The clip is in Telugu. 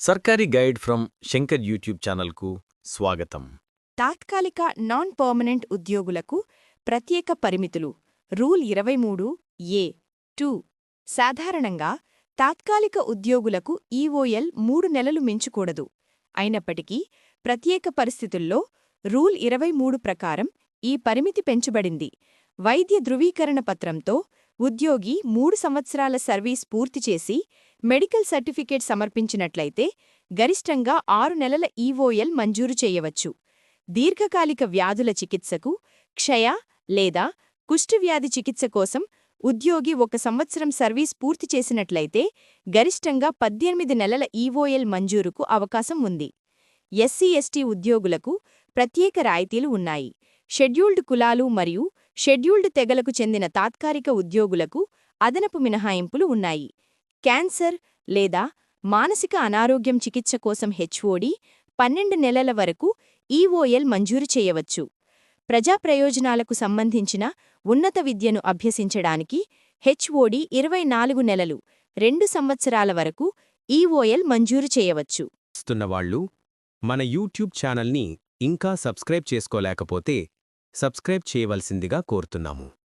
సర్కారీ గైడ్ ఫ్రమ్ శంకర్ యూట్యూబ్ ఛానల్కు స్వాగతం. తాత్కాలిక నాన్ పర్మనెంట్ ఉద్యోగులకు ప్రత్యేక పరిమితులు. రూల్ ఇరవై మూడు ఏ టూ. సాధారణంగా తాత్కాలిక ఉద్యోగులకు ఈఓఎల్ మూడు నెలలు మించకూడదు. అయినప్పటికీ ప్రత్యేక పరిస్థితుల్లో రూల్ ఇరవై మూడు ప్రకారం ఈ పరిమితి పెంచబడింది. వైద్య ధృవీకరణ పత్రంతో ఉద్యోగి మూడు సంవత్సరాల సర్వీస్ పూర్తి చేసి మెడికల్ సర్టిఫికేట్ సమర్పించినట్లయితే గరిష్టంగా ఆరు నెలల ఈఓఎల్ మంజూరు చేయవచ్చు. దీర్ఘకాలిక వ్యాధుల చికిత్సకు క్షయ లేదా కుష్ఠవ్యాధి చికిత్స కోసం ఉద్యోగి ఒక సంవత్సరం సర్వీస్ పూర్తి చేసినట్లయితే గరిష్టంగా పద్దెనిమిది నెలల ఈఓఎల్ మంజూరుకు అవకాశం ఉంది. ఎస్సీ ఎస్టీ ఉద్యోగులకు ప్రత్యేక రాయితీలు ఉన్నాయి. షెడ్యూల్డ్ కులాలు మరియు షెడ్యూల్డ్ తెగలకు చెందిన తాత్కాలిక ఉద్యోగులకు అదనపు మినహాయింపులు ఉన్నాయి. క్యాన్సర్ లేదా మానసిక అనారోగ్యం చికిత్స కోసం హెచ్ఓడి పన్నెండు నెలల వరకు ఈఓఎల్ మంజూరు చేయవచ్చు. ప్రజా ప్రయోజనాలకు సంబంధించిన ఉన్నత విద్యను అభ్యసించడానికి హెచ్ఓడి ఇరవై నాలుగు నెలలు రెండు సంవత్సరాల వరకు ఈఓఎల్ మంజూరు చేయవచ్చు. మన యూట్యూబ్ ఛానల్ని ఇంకా సబ్స్క్రైబ్ చేసుకోలేకపోతే సబ్స్క్రైబ్ చేయవలసిందిగా కోరుతున్నాము.